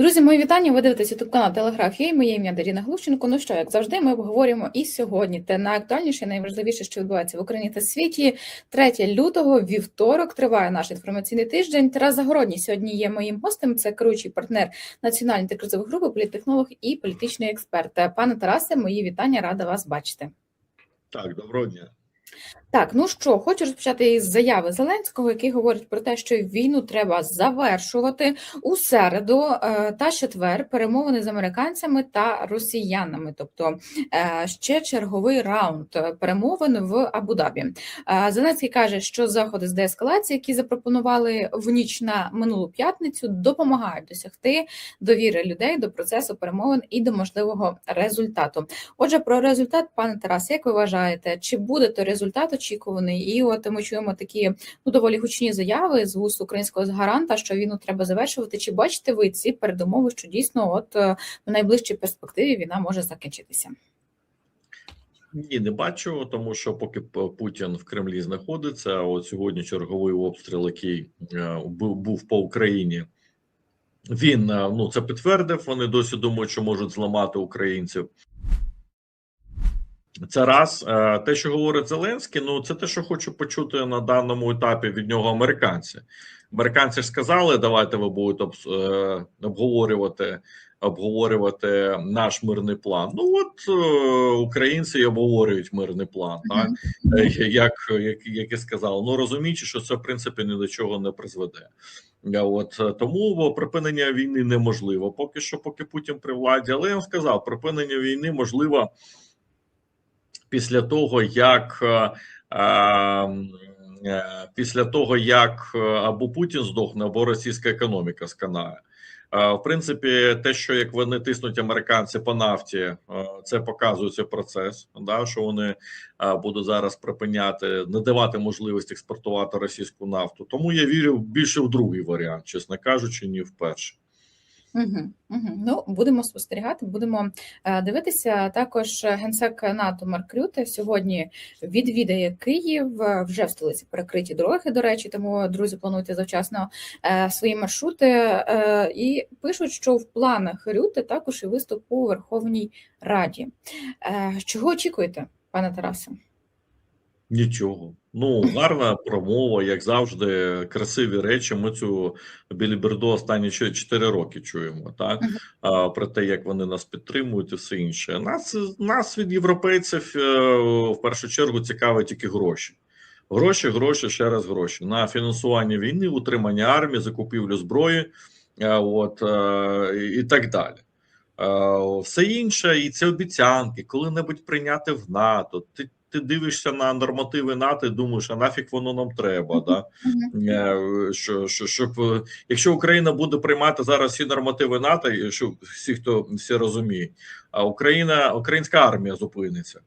Друзі, мої вітання. Ви дивитеся тут канал Телеграфії. Моє ім'я Даріна Глущенко. Ну що, як завжди, ми обговорюємо і сьогодні те найактуальніше, найважливіше, що відбувається в Україні та світі. 3 лютого, вівторок, триває наш інформаційний тиждень. Тарас Загородній сьогодні є моїм гостем. Це керуючий партнер національної антикризової групи, політтехнолог і політичний експерт. Пане Тарасе, мої вітання, рада вас бачити. Так, доброго дня. Так, ну що, хочу розпочати із заяви Зеленського, який говорить про те, що війну треба завершувати у середу е, та четвер перемовини з американцями та росіянами. Тобто е, ще черговий раунд перемовин в Абу-Дабі. Е, Зеленський каже, що заходи з деескалації, які запропонували в ніч на минулу п'ятницю, допомагають досягти довіри людей до процесу перемовин і до можливого результату. Отже, про результат, пане Тарас, як ви вважаєте, чи буде той результат очікуваний? І от ми чуємо такі ну доволі гучні заяви з вуст українського гаранта, що війну треба завершувати. Чи бачите ви ці передумови, що дійсно, от е, в найближчій перспективі війна може закінчитися? Ні, не бачу, тому що поки Путін в Кремлі знаходиться, а от сьогодні черговий обстріл, який е, був, був по Україні, він е, ну це підтвердив. Вони досі думають, що можуть зламати українців. Це раз Е, те, що говорить Зеленський, ну це те, що хочу почути на даному етапі від нього американці. Американці ж сказали, давайте ви будете е, обговорювати обговорювати наш мирний план. Ну от е, українці і обговорюють мирний план, так як, як, як і сказали, ну розуміючи, що це в принципі ні до чого не призведе. От тому припинення війни неможливо. Поки що, поки Путін при владі, але я вам сказав, припинення війни можливо після того, як е, е, після того, як е, або Путін здохне, або російська економіка сканає. Е, В принципі, те, що як вони тиснуть американці по нафті, е, це показує цей процес. Да, що вони е, будуть зараз припиняти, не давати можливість експортувати російську нафту. Тому я вірю більше в другий варіант, чесно кажучи, ні в перший. Угу, угу. Ну, будемо спостерігати, будемо е, дивитися. Також генсек НАТО Марк Рюте сьогодні відвідає Київ. Е, Вже в столиці перекриті дороги. До речі, тому друзі, плануйте завчасно е, свої маршрути. І пишуть, що в планах Рюте також і виступ у Верховній Раді. Чого очікуєте, пане Тарасе? Нічого. Ну, гарна промова, як завжди, красиві речі. Ми цю біліберду останні 4 роки чуємо, так? А, про те, як вони нас підтримують і все інше. Нас, нас від європейців е, в першу чергу цікавить тільки гроші. Гроші, гроші, ще раз гроші на фінансування війни, утримання армії, закупівлю зброї, е, от е, і так далі. Все інше, і ці обіцянки, коли-небудь прийняти в НАТО. Ти ти дивишся на нормативи НАТО і думаєш, а нафіг воно нам треба, да? Е, що, що, щоб е, якщо Україна буде приймати зараз всі нормативи НАТО, і що всі, хто всі розуміють, а Україна, українська армія зупиниться.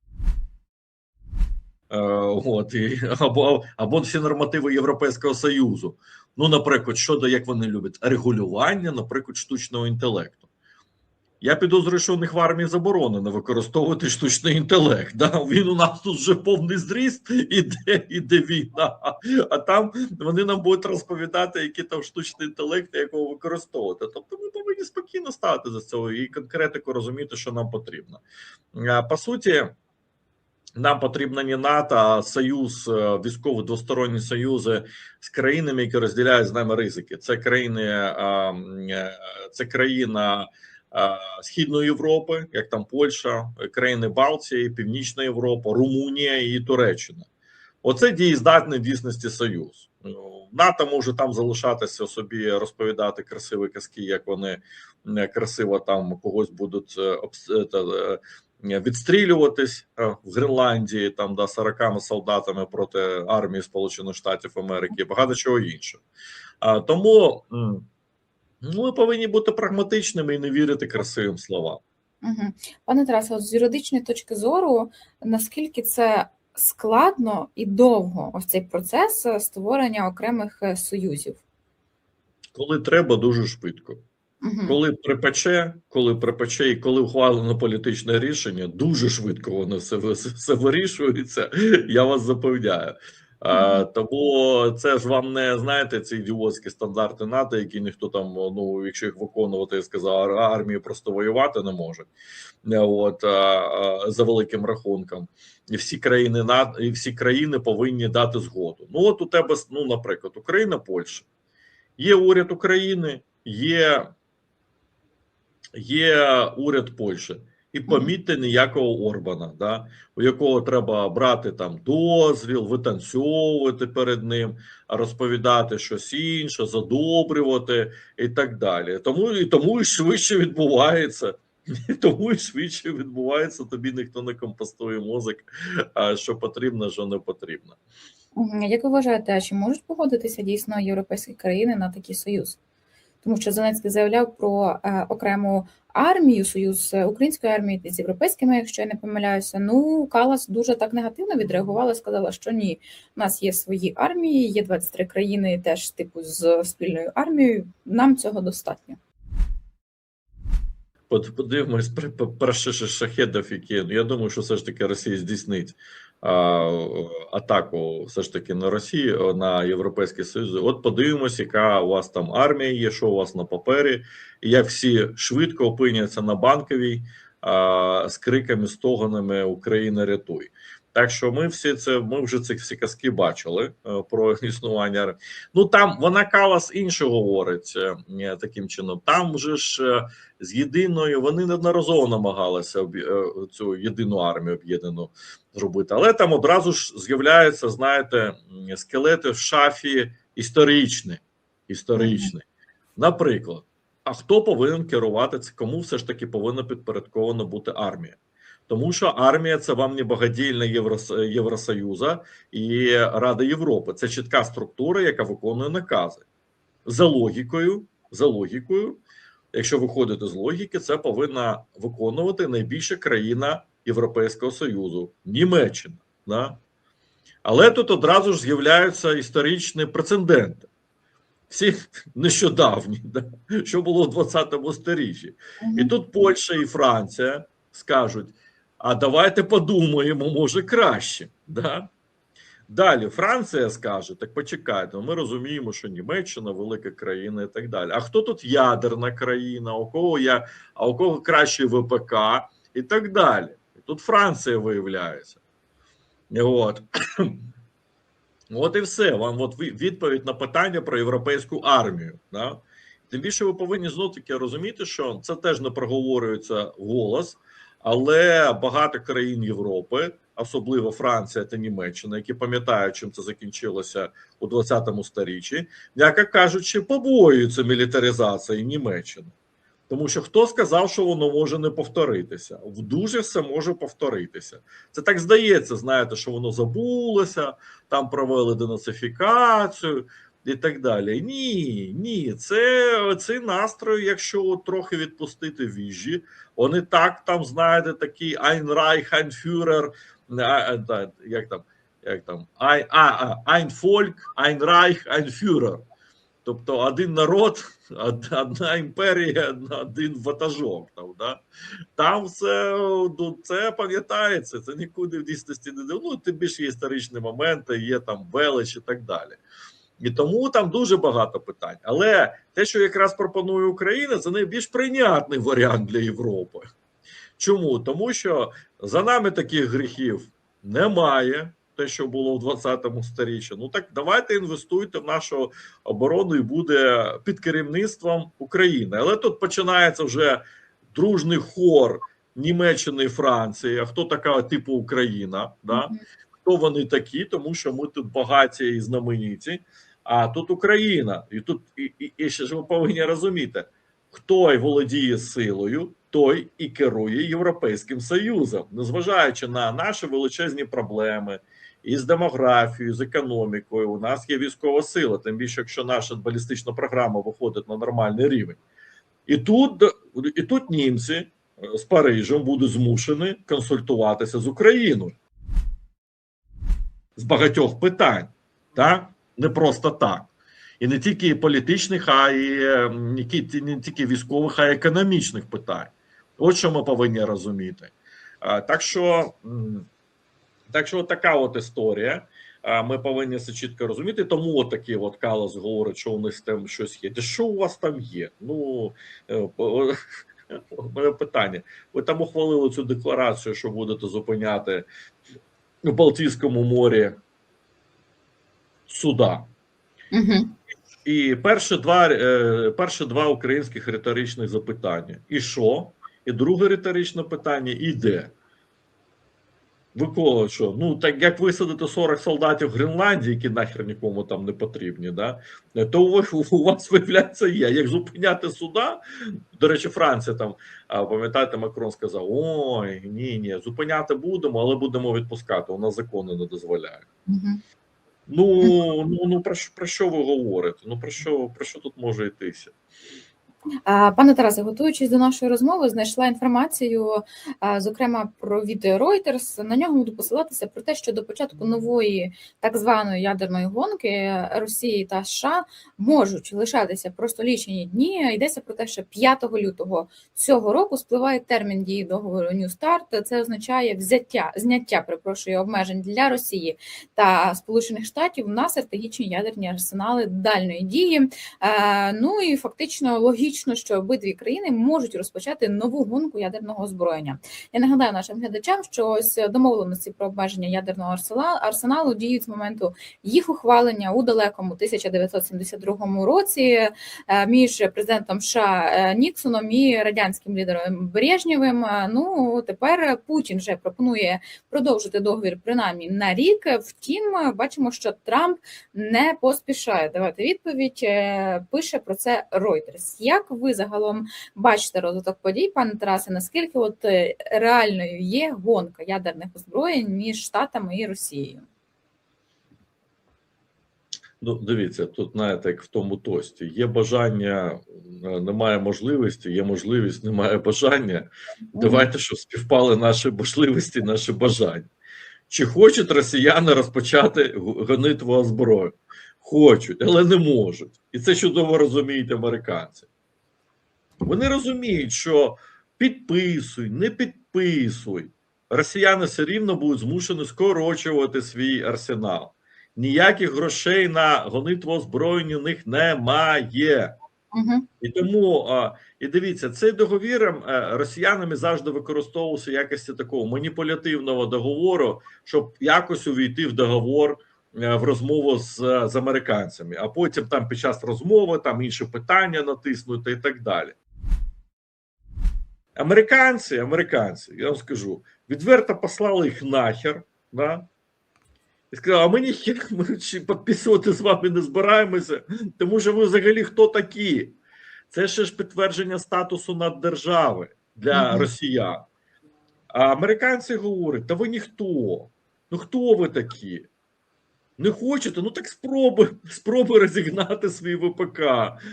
Е, От і або або всі нормативи Європейського союзу. Ну, наприклад, щодо як вони люблять регулювання, наприклад, штучного інтелекту. Я підозрюю, що у них в армії заборонено використовувати штучний інтелект. Да? Він у нас тут вже повний зріст, іде, іде війна. А там вони нам будуть розповідати, який там штучний інтелект, як його використовувати. Тобто ми повинні спокійно стати за цього і конкретику розуміти, що нам потрібно. По суті. Нам потрібно не НАТО, а союз, е, військові двосторонні союзи з країнами, які розділяють з нами ризики. Це країни, е, це країна Східної Європи, як там Польща, країни Балтії, Північна Європа, Румунія і Туреччина. Оце дієздатний дійсності союз. Ну, НАТО може там залишатися собі, розповідати красиві казки, як вони е, красиво там когось будуть е, е, е, відстрілюватись е, в Гренландії там да 40 солдатами проти армії Сполучених Штатів Америки, багато чого іншого. Тому ми повинні бути прагматичними і не вірити красивим словам. Угу. Пане Тарасе, з юридичної точки зору, наскільки це складно і довго ось цей процес створення окремих е, союзів? Коли треба, дуже швидко. Угу. Коли припече, коли припече, і коли ухвалено політичне рішення, дуже швидко воно все, все вирішується. Я вас запевняю. А, тому це ж вам не знаєте ці ідіотські стандарти НАТО, які ніхто там, ну якщо їх виконувати, я сказав, ар- армії просто воювати не може. Е, От а, а, за великим рахунком, і всі країни НАТО, і всі країни повинні дати згоду. Ну от у тебе, ну, наприклад, Україна, Польща. Є уряд України, є, є уряд Польщі. І помітьте ніякого Орбана, да, у якого треба брати там дозвіл, витанцьовувати перед ним, розповідати щось інше, задобрювати і так далі. Тому і тому і швидше відбувається. І тому і швидше відбувається. Тобі ніхто не компостує мозок, а що потрібно, що не потрібно. Як ви вважаєте, чи можуть погодитися дійсно європейські країни на такий союз? Тому що Зеленський заявляв про е, окрему армію, союз української армії з європейськими, якщо я не помиляюся. Ну, Калас дуже так негативно відреагувала, сказала, що ні, у нас є свої армії, є 23 країни, теж типу з спільною армією. Нам цього достатньо. От подивимось про, шахедів, які ну, я думаю, що все ж таки Росія здійснить атаку все ж таки на Росію на Європейський Союз. От подивимось, яка у вас там армія є, що у вас на папері, і як всі швидко опиняться на банковій з криками, стогонами Україна рятуй. Так що ми всі це ми вже ці всі казки бачили е, про існування. Ну там вона калас інше говорить е, таким чином. Там вже ж е, з єдиною вони неодноразово намагалися е, цю єдину армію об'єднану зробити, але там одразу ж з'являються, знаєте, скелети в шафі історичні. історичні. Наприклад, а хто повинен керувати? Кому все ж таки повинна підпорядкована бути армія? Тому що армія це вам не багадільна Євросоюза і Рада Європи. Це чітка структура, яка виконує накази за логікою. За логікою, якщо виходити з логіки, це повинна виконувати найбільша країна Європейського Союзу Німеччина. Да? Але тут одразу ж з'являються історичні прецеденти. Всі нещодавні, да? що було в 20 сторіччі. І тут Польща і Франція скажуть: а давайте подумаємо, може краще. Да? Далі Франція скаже: так почекайте, ми розуміємо, що Німеччина велика країна і так далі. А хто тут ядерна країна, у кого я, а у кого кращий ВПК і так далі. І тут Франція виявляється. От. От і все. Вам от відповідь на питання про європейську армію. Да? Тим більше ви повинні знов таки розуміти, що це теж не проговорюється голос, але багато країн Європи, особливо Франція та Німеччина, які пам'ятають, чим це закінчилося у 20-му сторіччі, м'яко кажучи, побоюються мілітаризації Німеччини. Тому що хто сказав, що воно може не повторитися? В дуже все може повторитися. Це так здається, знаєте, що воно забулося, там провели денацифікацію і так далі. Ні, ні, це цей настрой, якщо от трохи відпустити віжі, вони так там, знаєте, такі Ein Reich, Ein Führer, а, а, як там, як там, Ein, а, а, Ein Volk, Ein Reich, Ein Führer. Тобто один народ, одна імперія, один ватажок. Там, да? там все ну, це пам'ятається, це нікуди в дійсності не див- Ну, тим більше є історичні моменти, є там велич і так далі. І тому там дуже багато питань. Але те, що якраз пропонує Україна, це найбільш прийнятний варіант для Європи. Чому? Тому що за нами таких гріхів немає. Те, що було в 20-му сторіччі. Ну так давайте інвестуйте в нашу оборону і буде під керівництвом України. Але тут починається вже дружний хор Німеччини і Франції. А хто така типу Україна? Да? Хто вони такі? Тому що ми тут багаті і знамениті. А тут Україна, і тут і, і, і ще ж ви повинні розуміти, хто й володіє силою, той і керує Європейським Союзом, незважаючи на наші величезні проблеми із демографією, з економікою. У нас є військова сила, тим більше, якщо наша балістична програма виходить на нормальний рівень. І тут, і тут німці е, з Парижем будуть змушені консультуватися з Україною з багатьох питань, так? Не просто так. І не тільки політичних, а й е, не тільки військових, а й економічних питань. От що ми повинні розуміти. Так що, так що така от історія. ми повинні це чітко розуміти. Тому от такий от Калас говорить, що у них там щось є. Та що у вас там є? Ну е, мене питання. Ви там ухвалили цю декларацію, що будете зупиняти у Балтійському морі суда. Угу. І перші два, е, перші два українських риторичних запитання: і що? І друге риторичне питання: і де? Ви кого що? Ну, так як висадити 40 солдатів в Гренландії, які нахер нікому там не потрібні, да? то у, вас- у вас виявляється є. Як зупиняти суда, до речі, Франція там, пам'ятаєте, Макрон сказав: ой, ні, ні, зупиняти будемо, але будемо відпускати. У нас закони не дозволяють. Угу. Ну, ну, ну про, що- про що ви говорите? Ну про що, про що тут може йтися? Пане Тарасе, готуючись до нашої розмови, знайшла інформацію, зокрема про від Reuters. На нього буду посилатися про те, що до початку нової так званої ядерної гонки Росії та США можуть лишатися просто лічені дні. Йдеться про те, що 5 лютого цього року спливає термін дії договору New Start. Це означає взяття зняття, припрошую, обмежень для Росії та Сполучених Штатів на стратегічні ядерні арсенали дальної дії. Ну і фактично логічно, що обидві країни можуть розпочати нову гонку ядерного озброєння. Я нагадаю нашим глядачам, що ось домовленості про обмеження ядерного арсеналу діють з моменту їх ухвалення у далекому 1972 році е, між президентом США е, Ніксоном і радянським лідером Брежнєвим. Е, Ну тепер Путін вже пропонує продовжити договір принаймні на рік. Втім, бачимо, що Трамп не поспішає давати відповідь. Пише про це Reuters. Як ви загалом бачите розвиток подій, пане Тарасе? Наскільки от е, реальною є гонка ядерних озброєнь між Штатами і Росією? Ну, дивіться, тут знаєте, як в тому тості. Є бажання, е, немає можливості, є можливість, немає бажання. Давайте, щоб співпали наші можливості, наші бажання. Чи хочуть росіяни розпочати гонитву озброю? Хочуть, але не можуть. І це чудово розуміють американці. Вони розуміють, що підписуй, не підписуй. Росіяни все рівно будуть змушені скорочувати свій арсенал. Ніяких грошей на гонитву озброєння у них немає. Угу. І тому, і дивіться, цей договір е, росіянами завжди використовувався в якості такого маніпулятивного договору, щоб якось увійти в договор е, в розмову з, з американцями, а потім там під час розмови там інші питання натиснути і так далі. Американці, американці, я вам скажу, відверто послали їх нахер, да? і сказали, а ми ніхер ми підписувати з вами не збираємося, тому що ви взагалі хто такі? Це ще ж підтвердження статусу наддержави для росіян. А американці говорять: та ви ніхто. Ну хто ви такі? Не хочете? Ну так спробуй, спробуй розігнати свій ВПК.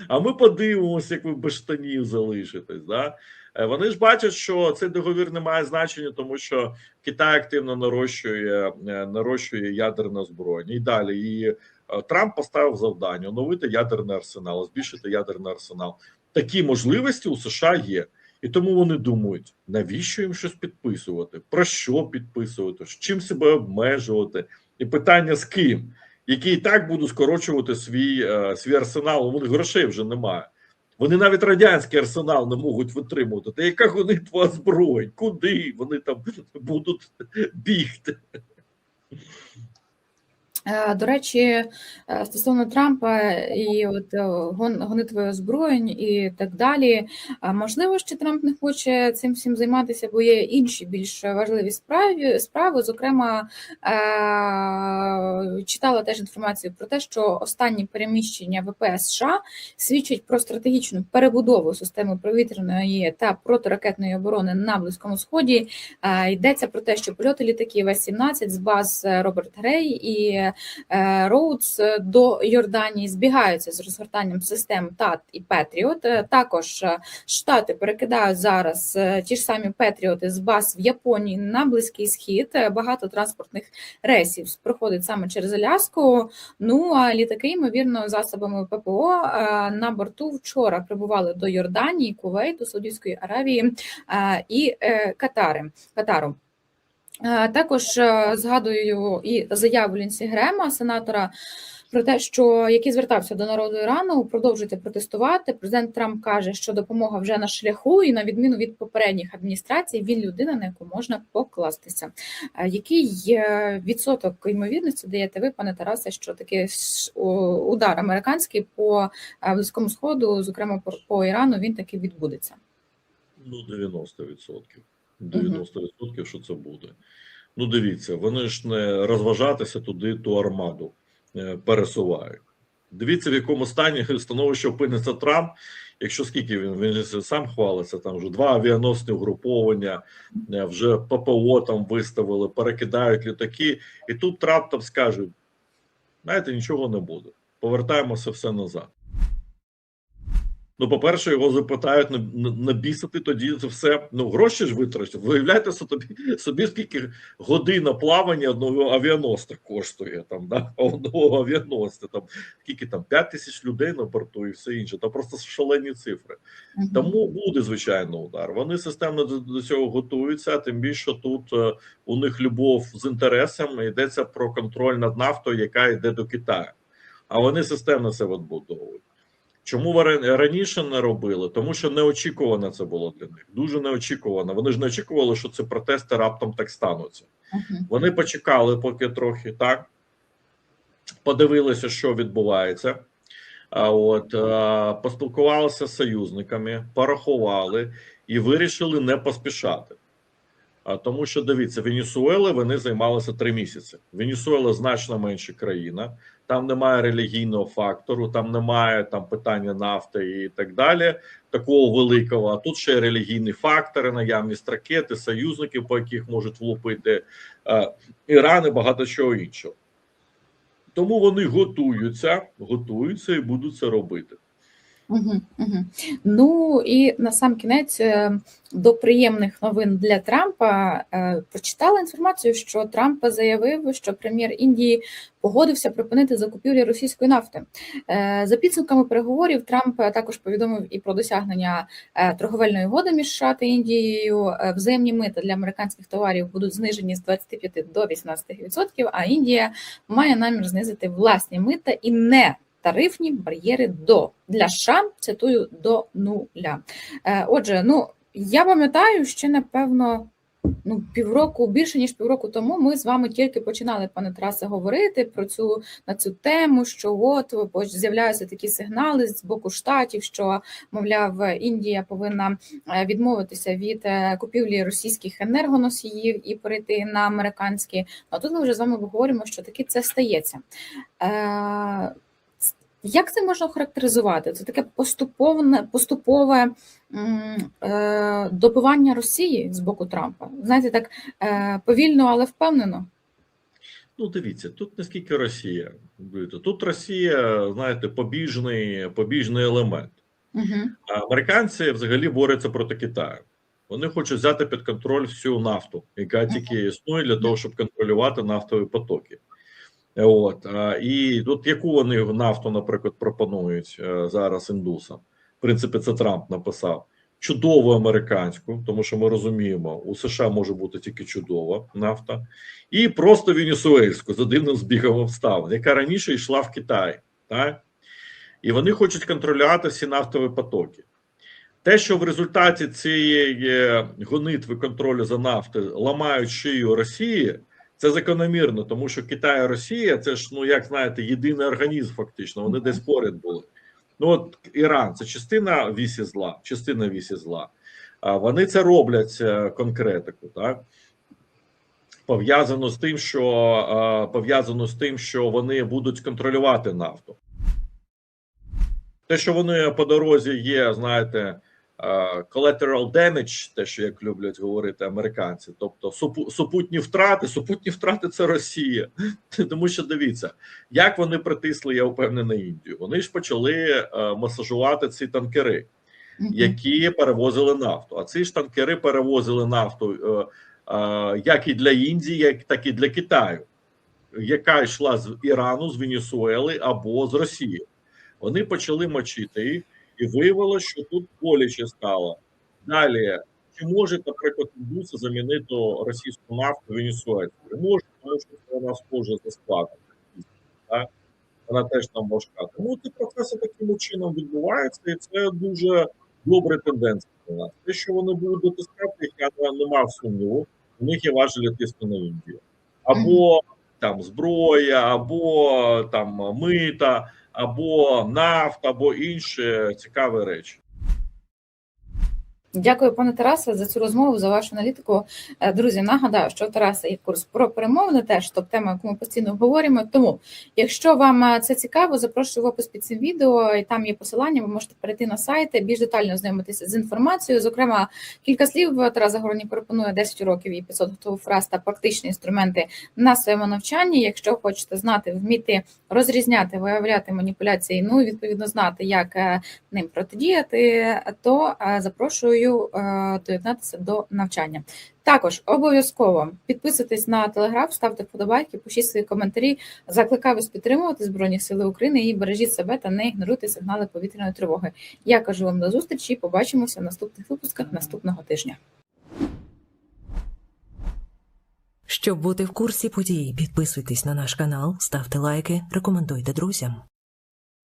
А ми подивимося, як ви без штанів залишитесь. Да? Е, Вони ж бачать, що цей договір не має значення, тому що Китай активно нарощує, е, нарощує ядерне озброєння. І далі. І е, Трамп поставив завдання оновити ядерний арсенал, збільшити ядерний арсенал. Такі можливості у США є. І тому вони думають, навіщо їм щось підписувати, про що підписувати, з чим себе обмежувати, і питання з ким, які і так будуть скорочувати свій, е, свій арсенал. Них грошей вже немає. Вони навіть радянський арсенал не можуть витримувати. Та яка гонитва зброї? Куди вони там будуть бігти? Е, До речі, е, стосовно Трампа і от е, гонитви озброєнь і так далі. Можливо, що Трамп не хоче цим всім займатися, бо є інші більш важливі справи. справи. Зокрема, читала теж інформацію про те, що останні переміщення ВПС США свідчать про стратегічну перебудову системи повітряної та протиракетної оборони на Близькому Сході. Йдеться про те, що польоти літаків С-17 з баз Роберт Грей і Роудс до Йорданії збігаються з розгортанням систем ТАТ і Петріот. Е, Також е, Штати перекидають зараз е, ті ж самі Петріоти з баз в Японії на Близький Схід. Е, Багато транспортних рейсів проходить саме через Аляску. Ну а літаки, ймовірно, засобами ППО е, на борту вчора прибували до Йорданії, Кувейту, Саудівської Аравії е, і е, Катари. Катару. Е, Також е, згадую і заяву Лінсі Грема, сенатора, про те, що який звертався до народу Ірану, продовжуйте протестувати. Президент Трамп каже, що допомога вже на шляху, і на відміну від попередніх адміністрацій, він людина, на яку можна покластися. Е, Який відсоток ймовірності даєте ви, пане Тарасе, що такий удар американський по близькому сходу, зокрема по Ірану, він таки відбудеться? Ну, 90%. 90% що це буде. Ну, дивіться, вони ж не розважатися туди ту армаду е, пересувають. Дивіться, в якому стані становище опиниться Трамп. Якщо скільки він він сам хвалиться, там вже два авіаносні угруповання, е, вже ППО там виставили, перекидають літаки, і тут Трамп там скаже: знаєте, нічого не буде. Повертаємося все назад. Ну, по-перше, його запитають на, на, біса тоді це все. Ну, гроші ж витратять. Виявляєте собі, собі скільки година плавання одного авіаносця коштує там, да? одного авіаносця, там скільки там 5 тисяч людей на борту і все інше. Там просто шалені цифри. Тому буде звичайно удар. Вони системно до, до цього готуються. Тим більше тут е, у них любов з інтересами йдеться про контроль над нафтою, яка йде до Китаю. А вони системно це відбудовують. Чому раніше не робили? Тому що неочікувано це було для них. Дуже неочікувано. Вони ж не очікували, що ці протести раптом так стануться. Вони почекали, поки трохи так подивилися, що відбувається. А от е, поспілкувалися з союзниками, порахували і вирішили не поспішати. Тому, що дивіться, Венесуели вони займалися три місяці. Венесуела значно менша країна, там немає релігійного фактору, там немає там питання нафти і так далі. Такого великого. А тут ще релігійні фактори, наявність ракети, союзників, по яких можуть влупити е, Іран і багато чого іншого. Тому вони готуються, готуються і будуть це робити. Ну і на сам кінець е, до приємних новин для Трампа е, прочитала інформацію, що Трамп заявив, що прем'єр Індії погодився припинити закупівлі російської нафти. Е, За підсумками переговорів, Трамп також повідомив і про досягнення торговельної угоди між США та Індією. Взаємні мита для американських товарів будуть знижені з 25 до 18%, а Індія має намір знизити власні мита і не тарифні бар'єри до для США, цитую до нуля. Е, Отже, ну я пам'ятаю, ще напевно. Ну, півроку, більше ніж півроку тому, ми з вами тільки починали, пане Тарасе, говорити про цю на цю тему, що от з'являються такі сигнали з боку штатів, що мовляв, Індія повинна е, відмовитися від е, купівлі російських енергоносіїв і перейти на американські. А тут ми вже з вами говоримо, що таки це стається. Е, як це можна характеризувати? Це таке поступовне, поступове е, добивання Росії з боку Трампа. Знаєте, так е, повільно, але впевнено. Ну, дивіться, тут не скільки Росія. Тут Росія, знаєте, побіжний, побіжний елемент. Угу. А американці взагалі борються проти Китаю. Вони хочуть взяти під контроль всю нафту, яка тільки існує для того, щоб контролювати нафтові потоки. От і тут яку вони нафту, наприклад, пропонують е, зараз індусам? В принципі, це Трамп написав чудову американську, тому що ми розуміємо, у США може бути тільки чудова нафта, і просто венесуельську за дивним збігом обставин, яка раніше йшла в Китай, так? І вони хочуть контролювати всі нафтові потоки. Те, що в результаті цієї гонитви контролю за нафтою ламають шию Росії, це закономірно, тому що Китай і Росія це ж, ну як знаєте, єдиний організм, фактично. Вони десь поряд були. Ну от Іран це частина вісі зла, частина вісі зла. А вони це роблять е, конкретику, так пов'язано з тим, що е, пов'язано з тим, що вони будуть контролювати нафту. Те, що вони по дорозі є, знаєте, collateral damage, те, що як люблять говорити американці, тобто супу- супутні втрати, супутні втрати це Росія. Тому що дивіться, як вони притисли, я впевнений, Індію. Вони ж почали е, масажувати ці танкери, які перевозили нафту. А ці ж танкери перевозили нафту е, е, як і для Індії, так і для Китаю, яка йшла з Ірану, з Венесуели або з Росії. Вони почали мочити їх, і виявилося, що тут боляче стало. Далі чи може, наприклад, індуси замінити російську нафту венесуельською? Може, тому що вона схожа за складом. Вона теж там важка. Тому ці процеси таким чином відбуваються, і це дуже добра тенденція для нас. Те, що вони будуть дотискати, їх я не мав сумніву, у них є важелі тиску на Індію. Або там зброя, або там мита, або нафта, або інші цікаві речі. Дякую, пане Тарасе, за цю розмову, за вашу аналітику. Е, Друзі, нагадаю, що Тараса є курс про перемовини, теж топ тема, яку ми постійно говоримо. Тому, якщо вам е, це цікаво, запрошую в опис під цим відео, і там є посилання. Ви можете перейти на сайт, більш детально ознайомитися з інформацією. Зокрема, кілька слів Тарас Загорній пропонує 10 років і 500 готових фраз та практичні інструменти на своєму навчанні. Якщо хочете знати, вміти розрізняти, виявляти маніпуляції, ну і відповідно знати, як е, ним протидіяти, то е, запрошую е, доєднатися до навчання. Також обов'язково підписуйтесь на телеграф, ставте вподобайки, пишіть свої коментарі. Закликаю вас підтримувати Збройні Сили України і бережіть себе та не ігноруйте сигнали повітряної тривоги. Я кажу вам до зустрічі. Побачимося в наступних випусках наступного тижня. Щоб бути в курсі подій, підписуйтесь на наш канал, ставте лайки, рекомендуйте друзям.